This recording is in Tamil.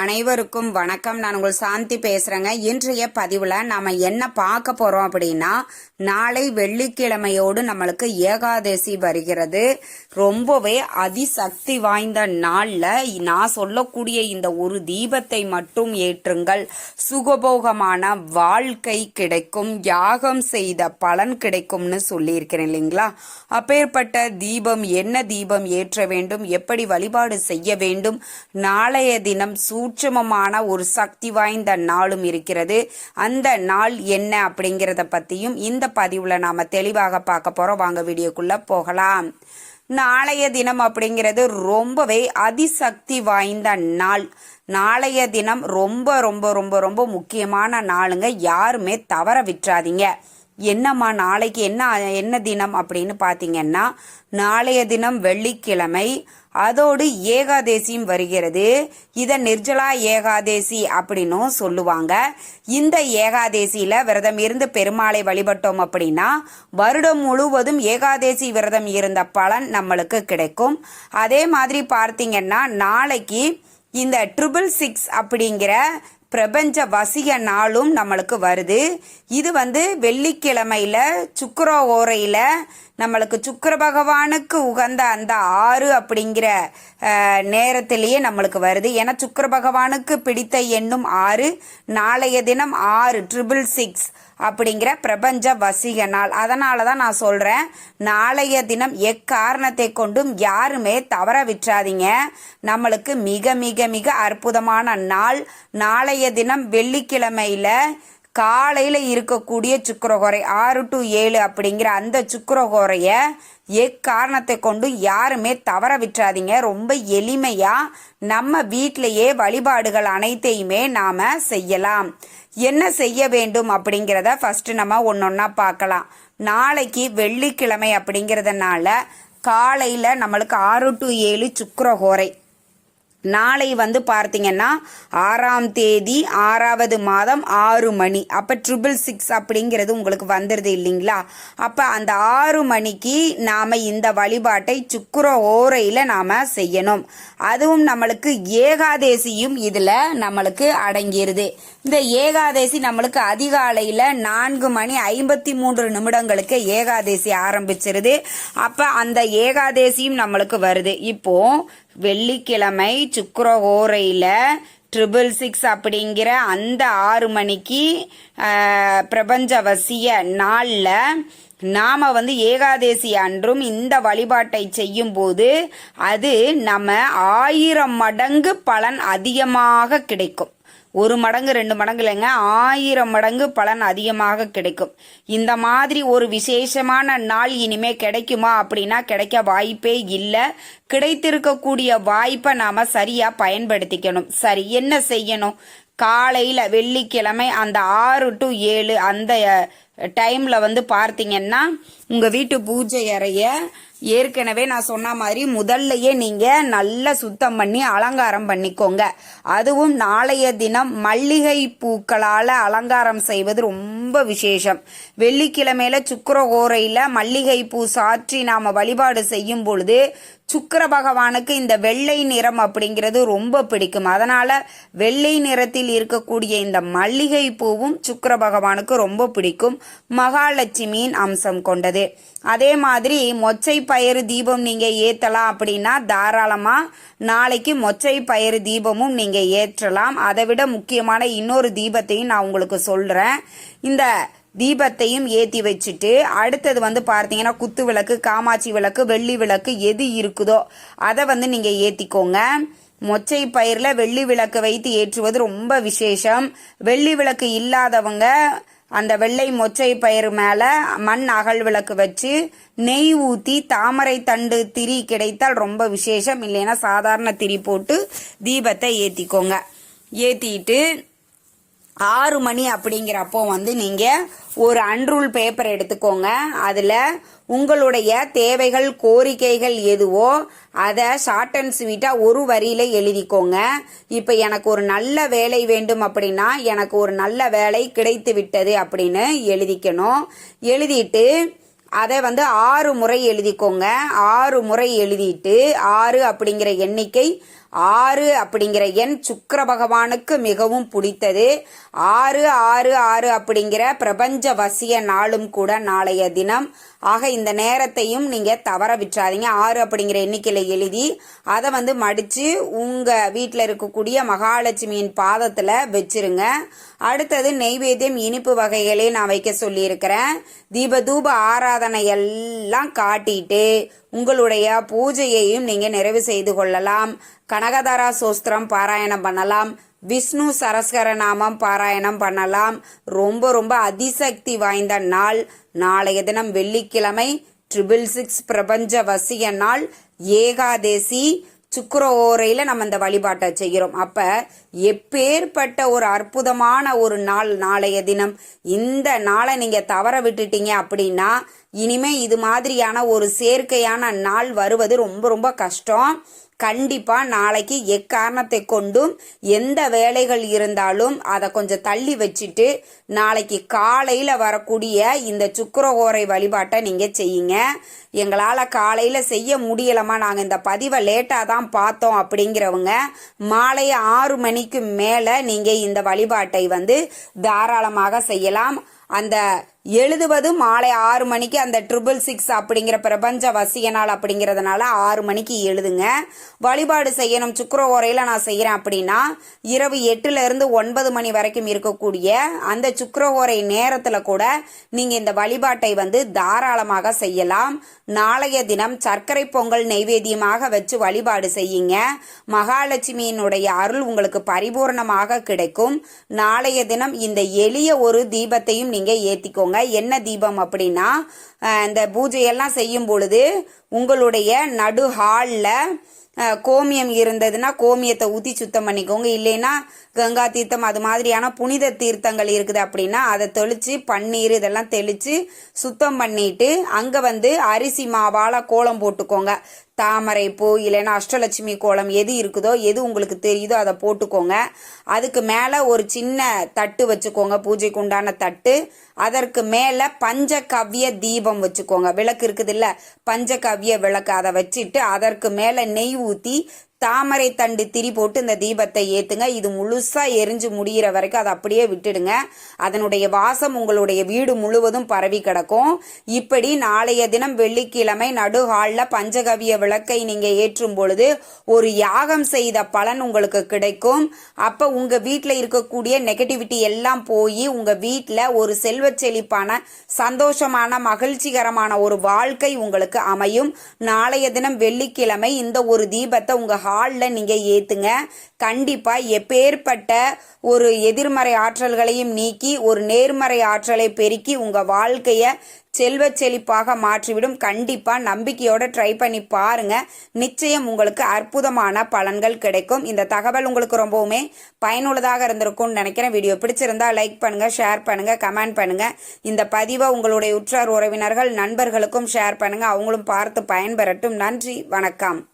அனைவருக்கும் வணக்கம். நான் உங்கள் சாந்தி பேசுறேங்க. இன்றைய பதிவுல நாம என்ன பார்க்க போறோம் அப்படின்னா நாளை வெள்ளிக்கிழமையோடு நம்மளுக்கு ஏகாதசி வருகிறது. ரொம்பவே அதிசக்தி வாய்ந்த நாள்ல நான் சொல்லக்கூடிய இந்த ஒரு தீபத்தை மட்டும் ஏற்றுங்கள். சுகபோகமான வாழ்க்கை கிடைக்கும் யாகம் செய்த பலன் கிடைக்கும்னு சொல்லியிருக்கிறேன் இல்லைங்களா? அப்பேற்பட்ட தீபம் என்ன தீபம் ஏற்ற வேண்டும் எப்படி வழிபாடு செய்ய வேண்டும் நாளைய தினம் சூட்சமமான ஒரு சக்தி வாய்ந்த நாளும் இருக்கிறது. அந்த நாள் என்ன அப்படிங்கிறத பத்தியும் இந்த பதிவுல நாம தெளிவாக பார்க்க போறோம். வாங்க வீடியோக்குள்ள போகலாம். நாளைய தினம் அப்படிங்கிறது ரொம்பவே அதிசக்தி வாய்ந்த நாள். நாளைய தினம் ரொம்ப ரொம்ப ரொம்ப ரொம்ப முக்கியமான நாளுங்க. யாருமே தவற விட்டுறாதீங்க. என்னம்மா நாளைக்கு என்ன என்ன தினம் அப்படின்னு பார்த்தீங்கன்னா நாளைய தினம் வெள்ளிக்கிழமை அதோடு ஏகாதேசியும் வருகிறது. இதை நிர்ஜலா ஏகாதேசி அப்படின்னும் சொல்லுவாங்க. இந்த ஏகாதேசியில் விரதம் இருந்து பெருமாளை வழிபட்டோம் அப்படின்னா வருடம் முழுவதும் ஏகாதேசி விரதம் இருந்த பலன் நம்மளுக்கு கிடைக்கும். அதே மாதிரி பார்த்தீங்கன்னா நாளைக்கு இந்த ட்ரிபிள் சிக்ஸ் அப்படிங்கிற பிரபஞ்ச வசிய நாளும் நம்மளுக்கு வருது. இது வந்து வெள்ளிக்கிழமையில் சுக்கர ஓரையில் நம்மளுக்கு சுக்கர பகவானுக்கு உகந்த அந்த ஆறு அப்படிங்கிற நேரத்திலேயே நம்மளுக்கு வருது. ஏன்னா சுக்கர பகவானுக்கு பிடித்த எண்ணும் ஆறு நாளைய தினம் ஆறு ட்ரிபிள் சிக்ஸ் அப்படிங்கிற பிரபஞ்ச வசிக நாள். அதனால தான் நான் சொல்கிறேன் நாளைய தினம் எக்காரணத்தை கொண்டும் யாருமே தவற விட்டுறாதீங்க நம்மளுக்கு மிக மிக மிக அற்புதமான நாள். நாளைய தினம் வெள்ளிக்கிழமையில் காலையில் இருக்கக்கூடிய சுக்கரகோரை ஆறு டு ஏழு அப்படிங்கிற அந்த சுக்கரகோரைய எக்காரணத்தை கொண்டு யாருமே தவற விட்டுறாதீங்க. ரொம்ப எளிமையாக நம்ம வீட்டிலையே வழிபாடுகள் அனைத்தையுமே நாம் செய்யலாம். என்ன செய்ய வேண்டும் அப்படிங்கிறத ஃபஸ்ட்டு நம்ம ஒன்றொன்னா பார்க்கலாம். நாளைக்கு வெள்ளிக்கிழமை அப்படிங்கிறதுனால காலையில் நம்மளுக்கு ஆறு டு ஏழு சுக்கரகோரை நாளை வந்து பார்த்தீங்கன்னா ஆறாம் தேதி ஆறாவது மாதம் ஆறு மணி. அப்போ ட்ரிபிள் சிக்ஸ் அப்படிங்கிறது உங்களுக்கு வந்துடுது இல்லைங்களா? அப்போ அந்த ஆறு மணிக்கு நாம் இந்த வழிபாட்டை சுக்குர ஓரையில் நாம் செய்யணும். அதுவும் நம்மளுக்கு ஏகாதேசியும் இதில் நம்மளுக்கு அடங்கிடுது இந்த ஏகாதேசி நம்மளுக்கு அதிகாலையில் நான்கு மணி ஐம்பத்தி மூன்று நிமிடங்களுக்கு ஏகாதேசி ஆரம்பிச்சிருது. அப்போ அந்த ஏகாதேசியும் நம்மளுக்கு வருது. இப்போ வெள்ளிக்கிழமை சுக்கரகோரையில் ட்ரிபிள் சிக்ஸ் அப்படிங்கிற அந்த ஆறு மணிக்கு பிரபஞ்சவசிய நாளில் நாம் வந்து ஏகாதேசி அன்றும் இந்த வழிபாட்டை செய்யும்போது அது நம்ம ஆயிரம் மடங்கு பலன் அதிகமாக கிடைக்கும். ஒரு மடங்கு ரெண்டு மடங்கு இல்லைங்க ஆயிரம் மடங்கு பலன் அதிகமாக கிடைக்கும். இந்த மாதிரி ஒரு விசேஷமான நாள் இனிமே கிடைக்குமா அப்படின்னா கிடைக்க வாய்ப்பே இல்லை. கிடைத்திருக்கக்கூடிய வாய்ப்பை நாம சரியா பயன்படுத்திக்கணும். சரி என்ன செய்யணும்? காலையில் வெள்ளிக்கிழமை அந்த ஆறு டு ஏழு அந்த டைமில் வந்து பார்த்தீங்கன்னா உங்கள் வீட்டு பூஜை அறைய ஏற்கனவே நான் சொன்ன மாதிரி முதல்லயே நீங்கள் நல்லா சுத்தம் பண்ணி அலங்காரம் பண்ணிக்கோங்க. அதுவும் நாளைய தினம் மல்லிகை பூக்களால் அலங்காரம் செய்வது ரொம்ப விசேஷம். வெள்ளிக்கிழமையில சுக்கர மல்லிகை பூ சாற்றி நாம் வழிபாடு செய்யும் பொழுது சுக்கர பகவானுக்கு இந்த வெள்ளை நிறம் அப்படிங்கிறது ரொம்ப பிடிக்கும். அதனால வெள்ளை நிறத்தில் இருக்கக்கூடிய இந்த மல்லிகை பூவும் சுக்கர பகவானுக்கு ரொம்ப பிடிக்கும். மகாலட்சுமியின் அம்சம் கொண்டது. அதே மாதிரி மொச்சை பயிறு தீபம் நீங்க ஏத்தலாம் அப்படின்னா தாராளமா நாளைக்கு மொச்சை பயிறு தீபமும் நீங்க ஏற்றலாம். அதை விட முக்கியமான இன்னொரு தீபத்தையும் நான் உங்களுக்கு சொல்றேன். இந்த தீபத்தையும் ஏற்றி வச்சுட்டு அடுத்தது வந்து பார்த்தீங்கன்னா குத்து விளக்கு காமாட்சி விளக்கு வெள்ளி விளக்கு எது இருக்குதோ அதை வந்து நீங்கள் ஏற்றிக்கோங்க மொச்சை பயிரில் வெள்ளி விளக்கு வைத்து ஏற்றுவது ரொம்ப விசேஷம். வெள்ளி விளக்கு இல்லாதவங்க அந்த வெள்ளை மொச்சை பயிர் மேலே மண் அகல் விளக்கு வச்சு நெய் ஊற்றி தாமரை தண்டு திரி கிடைத்தால் ரொம்ப விசேஷம். இல்லைன்னா சாதாரண திரி போட்டு தீபத்தை ஏற்றிக்கோங்க ஏற்றிட்டு ஆறு மணி அப்படிங்கிறப்போ வந்து நீங்கள் ஒரு அன்ரூல் பேப்பர் எடுத்துக்கோங்க. அதில் உங்களுடைய தேவைகள் கோரிக்கைகள் எதுவோ அதை ஷார்ட் அண்ட் ஸ்வீட்டாக ஒரு வரியில் எழுதிக்கோங்க. இப்போ எனக்கு ஒரு நல்ல வேலை வேண்டும் அப்படின்னா எனக்கு ஒரு நல்ல வேலை கிடைத்து விட்டது அப்படின்னு எழுதிக்கணும். எழுதிட்டு அதை வந்து ஆறு முறை எழுதிக்கோங்க. ஆறு முறை எழுதிட்டு ஆறு அப்படிங்கிற எண்ணிக்கை ஆறு அப்படிங்கிற எண் சுக்கர பகவானுக்கு மிகவும் பிடித்தது. ஆறு ஆறு ஆறு அப்படிங்கிற பிரபஞ்ச வசிய நாளும் கூட நாளைய தினம். ஆக இந்த நேரத்தையும் நீங்க தவற விட்டுறாதீங்க. ஆறு அப்படிங்கிற எண்ணிக்கையில எழுதி அதை வந்து மடிச்சு உங்க வீட்டில் இருக்கக்கூடிய மகாலட்சுமியின் பாதத்துல வச்சிருங்க. அடுத்தது நெய்வேத்தியம் இனிப்பு வகைகளையும் நான் வைக்க சொல்லியிருக்கிறேன். தீப தூப ஆராதனை எல்லாம் காட்டிட்டு உங்களுடைய பூஜையையும் நீங்க நிறைவு செய்து கொள்ளலாம். கனகதாரா சோஸ்திரம் பாராயணம் பண்ணலாம். விஷ்ணு சரஸ்கர நாமம் பாராயணம் பண்ணலாம். ரொம்ப ரொம்ப அதிசக்தி வாய்ந்த நாள். நாளைய தினம் வெள்ளிக்கிழமை ட்ரிபிள் சிக்ஸ் பிரபஞ்ச வசிய நாள். ஏகாதேசி சுக்கர ஓரையில் நம்ம இந்த வழிபாட்டை செய்கிறோம். அப்போ எப்பேற்பட்ட ஒரு அற்புதமான ஒரு நாள் நாளைய தினம். இந்த நாளை நீங்கள் தவற விட்டுட்டீங்க அப்படின்னா இனிமே இது மாதிரியான ஒரு சேர்க்கையான நாள் வருவது ரொம்ப ரொம்ப கஷ்டம். கண்டிப்பா நாளைக்கு எக்காரணத்தை கொண்டும் எந்த வேலைகள் இருந்தாலும் அதை கொஞ்சம் தள்ளி வச்சுட்டு நாளைக்கு காலையில வரக்கூடிய இந்த சுக்கரகோரை வழிபாட்டை நீங்க செய்யுங்க. எங்களால் காலையில் செய்ய முடியலமா நாங்கள் இந்த பதிவை லேட்டாக தான் பார்த்தோம் அப்படிங்கிறவங்க மாலை ஆறு மணிக்கு மேலே நீங்கள் இந்த வழிபாட்டை வந்து தாராளமாக செய்யலாம். அந்த எழுதுவது மாலை ஆறு மணிக்கு அந்த ட்ரிபிள் சிக்ஸ் அப்படிங்கிற பிரபஞ்ச வசிய நாள் அப்படிங்கிறதுனால ஆறு மணிக்கு எழுதுங்க. வழிபாடு செய்யணும். சுக்கர ஓரையில் நான் செய்கிறேன் அப்படின்னா இரவு எட்டுலேருந்து ஒன்பது மணி வரைக்கும் இருக்கக்கூடிய அந்த சுக்கர ஓரை நேரத்தில் கூட நீங்கள் இந்த வழிபாட்டை வந்து தாராளமாக செய்யலாம். நாளைய தினம் சர்க்கரை பொங்கல் நைவேத்தியமாக வச்சு வழிபாடு செய்யுங்க. மகாலட்சுமியினுடைய அருள் உங்களுக்கு பரிபூர்ணமாக கிடைக்கும். நாளைய தினம் இந்த எளிய ஒரு தீபத்தையும் நீங்கள் ஏற்றிக்கோங்க வச்சுக்கோங்க என்ன தீபம் அப்படின்னா இந்த பூஜையெல்லாம் செய்யும் பொழுது உங்களுடைய நடு ஹாலில் கோமியம் இருந்ததுன்னா கோமியத்தை ஊற்றி சுத்தம் பண்ணிக்கோங்க. இல்லைன்னா கங்கா தீர்த்தம் அது மாதிரியான புனித தீர்த்தங்கள் இருக்குது அப்படின்னா அதை தெளித்து பன்னீர் இதெல்லாம் தெளித்து சுத்தம் பண்ணிட்டு அங்கே வந்து அரிசி மாவால் கோலம் போட்டுக்கோங்க. தாமரை பூ இல்லைன்னா அஷ்டலட்சுமி கோலம் எது இருக்குதோ எது உங்களுக்கு தெரியுதோ அதை போட்டுக்கோங்க. அதுக்கு மேலே ஒரு சின்ன தட்டு வச்சுக்கோங்க. பூஜைக்கு உண்டான தட்டு. அதற்கு மேலே பஞ்சகவ்ய தீபம் வச்சுக்கோங்க. விளக்கு இருக்குதுல்ல பஞ்சகவ்ய விளக்கு அதை வச்சுட்டு அதற்கு மேலே நெய் ஊற்றி தாமரை தண்டு திரி போட்டு இந்த தீபத்தை ஏத்துங்க. இது முழுசா எரிஞ்சு முடிகிற வரைக்கும் அதை அப்படியே விட்டுடுங்க. அதனுடைய வாசம் உங்களுடைய வீடு முழுவதும் பரவி கிடக்கும். இப்படி நாளைய தினம் வெள்ளிக்கிழமை நடுஹாலில் பஞ்சகவிய விளக்கை நீங்க ஏற்றும் பொழுது ஒரு யாகம் செய்த பலன் உங்களுக்கு கிடைக்கும். அப்ப உங்க வீட்டில் இருக்கக்கூடிய நெகட்டிவிட்டி எல்லாம் போய் உங்க வீட்டில் ஒரு செல்வ செழிப்பான சந்தோஷமான மகிழ்ச்சிகரமான ஒரு வாழ்க்கை உங்களுக்கு அமையும். நாளைய தினம் வெள்ளிக்கிழமை இந்த ஒரு தீபத்தை உங்க ஹாலில் நீங்கள் ஏற்றுங்க கண்டிப்பாக எப்பேற்பட்ட ஒரு எதிர்மறை ஆற்றல்களையும் நீக்கி ஒரு நேர்மறை ஆற்றலை பெருக்கி உங்கள் வாழ்க்கையை செல்வ செழிப்பாக மாற்றிவிடும். கண்டிப்பாக நம்பிக்கையோட ட்ரை பண்ணி பாருங்க. நிச்சயம் உங்களுக்கு அற்புதமான பலன்கள் கிடைக்கும். இந்த தகவல் உங்களுக்கு ரொம்பவுமே பயனுள்ளதாக இருந்திருக்கும்னு நினைக்கிறேன். வீடியோ பிடிச்சிருந்தா லைக் பண்ணுங்க ஷேர் பண்ணுங்க கமெண்ட் பண்ணுங்க. இந்த பதிவை உங்களுடைய உற்றார் உறவினர்கள் நண்பர்களுக்கும் ஷேர் பண்ணுங்க. அவங்களும் பார்த்து பயன்பெறட்டும். நன்றி வணக்கம்.